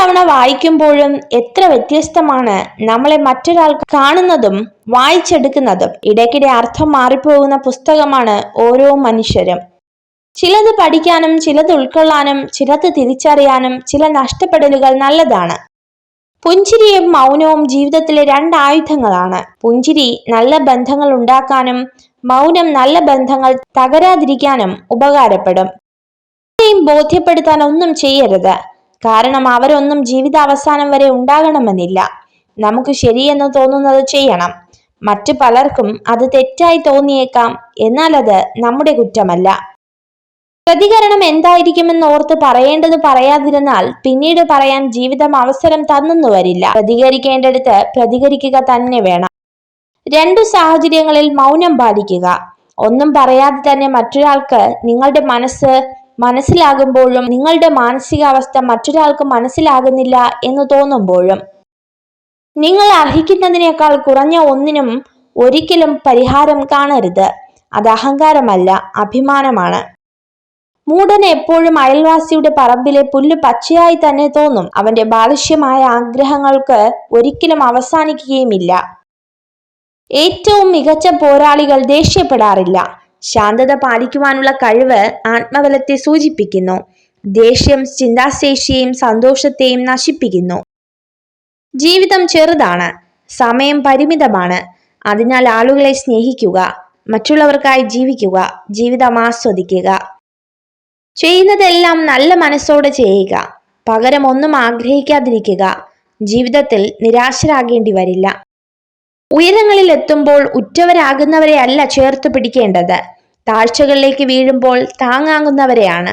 തവണ വായിക്കുമ്പോഴും എത്ര വ്യത്യസ്തമാണ് നമ്മളെ മറ്റൊരാൾ കാണുന്നതും വായിച്ചെടുക്കുന്നതും. ഇടയ്ക്കിടെ അർത്ഥം മാറിപ്പോകുന്ന പുസ്തകമാണ് ഓരോ മനുഷ്യരും. ചിലത് പഠിക്കാനും ചിലത് ഉൾക്കൊള്ളാനും ചിലത് തിരിച്ചറിയാനും ചില നഷ്ടപ്പെടലുകൾ നല്ലതാണ്. പുഞ്ചിരിയും മൗനവും ജീവിതത്തിലെ രണ്ട് ആയുധങ്ങളാണ്. പുഞ്ചിരി നല്ല ബന്ധങ്ങൾ ഉണ്ടാക്കാനും മൗനം നല്ല ബന്ധങ്ങൾ തകരാതിരിക്കാനും ഉപകാരപ്പെടും. ബോധ്യപ്പെടുത്താൻ ഒന്നും ചെയ്യരുത്. കാരണം അവരൊന്നും ജീവിതാവസാനം വരെ ഉണ്ടാകണമെന്നില്ല. നമുക്ക് ശരിയെന്ന് തോന്നുന്നത് ചെയ്യണം. മറ്റു പലർക്കും അത് തെറ്റായി തോന്നിയേക്കാം. എന്നാൽ അത് നമ്മുടെ കുറ്റമല്ല. പ്രതികരണം എന്തായിരിക്കുമെന്ന് ഓർത്ത് പറയേണ്ടത് പറയാതിരുന്നാൽ പിന്നീട് പറയാൻ ജീവിതം അവസരം തന്നെന്നു വരില്ല പ്രതികരിക്കേണ്ടടുത്ത് പ്രതികരിക്കുക തന്നെ വേണം. രണ്ടു സാഹചര്യങ്ങളിൽ മൗനം പാലിക്കുക. ഒന്നും പറയാതെ തന്നെ മറ്റൊരാൾക്ക് നിങ്ങളുടെ മനസ്സ് മനസ്സിലാകുമ്പോഴും നിങ്ങളുടെ മാനസികാവസ്ഥ മറ്റൊരാൾക്ക് മനസ്സിലാകുന്നില്ല എന്ന് തോന്നുമ്പോഴും. നിങ്ങൾ അർഹിക്കുന്നതിനേക്കാൾ കുറഞ്ഞ ഒന്നിനും ഒരിക്കലും പരിഹാരം കാണരുത്. അത് അഹങ്കാരമല്ല അഭിമാനമാണ്. മൂടന് എപ്പോഴും അയൽവാസിയുടെ പറമ്പിലെ പുല്ല് പച്ചയായി തന്നെ തോന്നും. അവന്റെ ബാലിഷ്യമായ ആഗ്രഹങ്ങൾക്ക് ഒരിക്കലും അവസാനിക്കുകയുമില്ല. ഏറ്റവും മികച്ച പോരാളികൾ ദേഷ്യപ്പെടാറില്ല. ശാന്തത പാലിക്കുവാനുള്ള കഴിവ് ആത്മബലത്തെ സൂചിപ്പിക്കുന്നു. ദേഷ്യം ചിന്താശേഷിയെയും സന്തോഷത്തെയും നശിപ്പിക്കുന്നു. ജീവിതം ചെറുതാണ്. സമയം പരിമിതമാണ്. അതിനാൽ ആളുകളെ സ്നേഹിക്കുക മറ്റുള്ളവർക്കായി ജീവിക്കുക ജീവിതം ആസ്വദിക്കുക. ചെയ്യുന്നതെല്ലാം നല്ല മനസ്സോടെ ചെയ്യുക. പകരം ഒന്നും ആഗ്രഹിക്കാതിരിക്കുക. ജീവിതത്തിൽ നിരാശരാകേണ്ടി വരില്ല. ഉയരങ്ങളിൽ എത്തുമ്പോൾ ഉറ്റവരാകുന്നവരെ അല്ല ചേർത്ത് പിടിക്കേണ്ടത്. താഴ്ചകളിലേക്ക് വീഴുമ്പോൾ താങ്ങാങ്ങുന്നവരെയാണ്.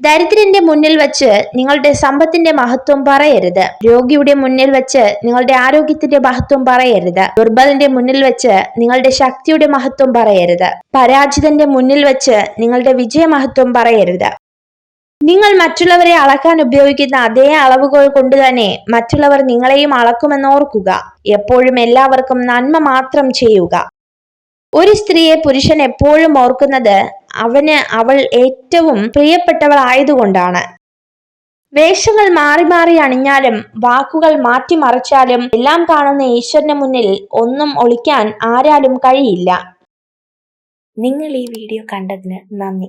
ദരിദ്രന്റെ മുന്നിൽ വച്ച് നിങ്ങളുടെ സമ്പത്തിന്റെ മഹത്വം പറയരുത്. രോഗിയുടെ മുന്നിൽ വച്ച് നിങ്ങളുടെ ആരോഗ്യത്തിന്റെ മഹത്വം പറയരുത്. ദുർബലന്റെ മുന്നിൽ വച്ച് നിങ്ങളുടെ ശക്തിയുടെ മഹത്വം പറയരുത്. പരാജിതന്റെ മുന്നിൽ വച്ച് നിങ്ങളുടെ വിജയമഹത്വം പറയരുത്. നിങ്ങൾ മറ്റുള്ളവരെ അളക്കാൻ ഉപയോഗിക്കുന്ന അതേ അളവുകൾ കൊണ്ട് തന്നെ മറ്റുള്ളവർ നിങ്ങളെയും അളക്കുമെന്ന് ഓർക്കുക. എപ്പോഴും എല്ലാവർക്കും നന്മ മാത്രം ചെയ്യുക. ഒരു സ്ത്രീയെ പുരുഷൻ എപ്പോഴും ഓർക്കുന്നത് അവന് അവൾ ഏറ്റവും പ്രിയപ്പെട്ടവൾ ആയതുകൊണ്ടാണ് വേഷങ്ങൾ മാറി മാറി അണിഞ്ഞാലും വാക്കുകൾ മാറ്റിമറിച്ചാലും എല്ലാം കാണുന്ന ഈശ്വരന് മുന്നിൽ ഒന്നും ഒളിക്കാൻ ആരാലും കഴിയില്ല. നിങ്ങൾ ഈ വീഡിയോ കണ്ടതിന് നന്ദി.